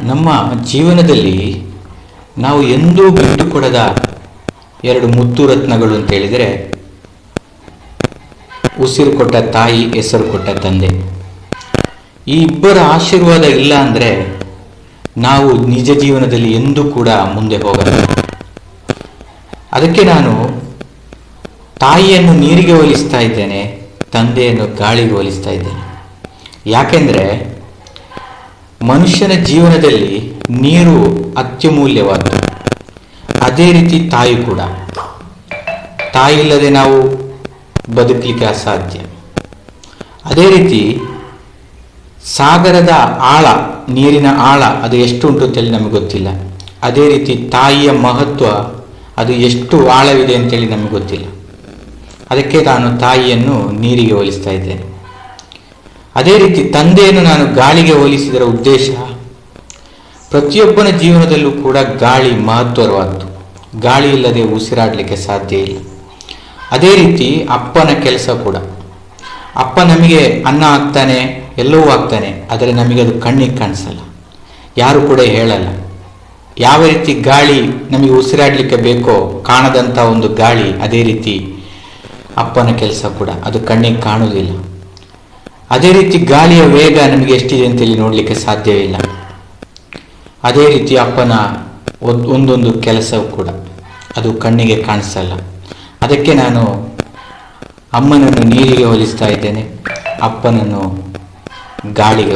ನಮ್ಮ ಜೀವನದಲ್ಲಿ ನಾವು ಎಂದೂ ಬಿಟ್ಟು ಕೊಡದ ಎರಡು ಮುತ್ತು ರತ್ನಗಳು ಅಂತ ಹೇಳಿದರೆ, ಉಸಿರು ಕೊಟ್ಟ ತಾಯಿ, ಹೆಸರು ಕೊಟ್ಟ ತಂದೆ. ಈ ಇಬ್ಬರ ಆಶೀರ್ವಾದ ಇಲ್ಲ ಅಂದರೆ ನಾವು ನಿಜ ಜೀವನದಲ್ಲಿ ಎಂದೂ ಕೂಡ ಮುಂದೆ ಹೋಗಲ್ಲ. ಅದಕ್ಕೆ ನಾನು ತಾಯಿಯನ್ನು ನೀರಿಗೆ ಹೋಲಿಸ್ತಾ ಇದ್ದೇನೆ, ತಂದೆಯನ್ನು ಗಾಳಿಗೆ ಹೋಲಿಸ್ತಾ ಇದ್ದೇನೆ. ಯಾಕೆಂದರೆ ಮನುಷ್ಯನ ಜೀವನದಲ್ಲಿ ನೀರು ಅತ್ಯಮೂಲ್ಯವಾದ್ದು. ಅದೇ ರೀತಿ ತಾಯಿ ಕೂಡ. ತಾಯಿ ಇಲ್ಲದೆ ನಾವು ಬದುಕಲಿಕ್ಕೆ ಅಸಾಧ್ಯ. ಅದೇ ರೀತಿ ಸಾಗರದ ಆಳ, ನೀರಿನ ಆಳ ಅದು ಎಷ್ಟು ಉಂಟು ಅಂತೇಳಿ ನಮಗೆ ಗೊತ್ತಿಲ್ಲ. ಅದೇ ರೀತಿ ತಾಯಿಯ ಮಹತ್ವ ಅದು ಎಷ್ಟು ಆಳವಿದೆ ಅಂತೇಳಿ ನಮಗೆ ಗೊತ್ತಿಲ್ಲ. ಅದಕ್ಕೆ ನಾನು ತಾಯಿಯನ್ನು ನೀರಿಗೆ ಹೋಲಿಸ್ತಾ ಇದ್ದೇನೆ. ಅದೇ ರೀತಿ ತಂದೆಯನ್ನು ನಾನು ಗಾಳಿಗೆ ಹೋಲಿಸಿದರ ಉದ್ದೇಶ, ಪ್ರತಿಯೊಬ್ಬನ ಜೀವನದಲ್ಲೂ ಕೂಡ ಗಾಳಿ ಮಹತ್ವವಾದ್ದು. ಗಾಳಿ ಇಲ್ಲದೆ ಉಸಿರಾಡಲಿಕ್ಕೆ ಸಾಧ್ಯ ಇಲ್ಲ. ಅದೇ ರೀತಿ ಅಪ್ಪನ ಕೆಲಸ ಕೂಡ. ಅಪ್ಪ ನಮಗೆ ಅನ್ನ ಹಾಕ್ತಾನೆ, ಎಲ್ಲವೂ ಹಾಕ್ತಾನೆ, ಆದರೆ ನಮಗೆ ಅದು ಕಣ್ಣಿಗೆ ಕಾಣಿಸಲ್ಲ. ಯಾರು ಕೂಡ ಹೇಳಲ್ಲ. ಯಾವ ರೀತಿ ಗಾಳಿ ನಮಗೆ ಉಸಿರಾಡಲಿಕ್ಕೆ ಬೇಕೋ ಕಾಣದಂಥ ಒಂದು ಗಾಳಿ, ಅದೇ ರೀತಿ ಅಪ್ಪನ ಕೆಲಸ ಕೂಡ. ಅದು ಕಣ್ಣಿಗೆ ಕಾಣುವುದಿಲ್ಲ. ಅದೇ ರೀತಿ ಗಾಳಿಯ ವೇಗ ನಮಗೆ ಎಷ್ಟಿದೆ ಅಂತೇಳಿ ನೋಡಲಿಕ್ಕೆ ಸಾಧ್ಯವಿಲ್ಲ. ಅದೇ ರೀತಿ ಅಪ್ಪನ ಒಂದ್- ಒಂದೊಂದು ಕೆಲಸವೂ ಕೂಡ ಅದು ಕಣ್ಣಿಗೆ ಕಾಣಿಸಲ್ಲ. ಅದಕ್ಕೆ ನಾನು ಅಮ್ಮನನ್ನು ನೀರಿಗೆ ಹೋಲಿಸ್ತಾ ಇದ್ದೇನೆ, ಅಪ್ಪನನ್ನು ಗಾಳಿಗೆ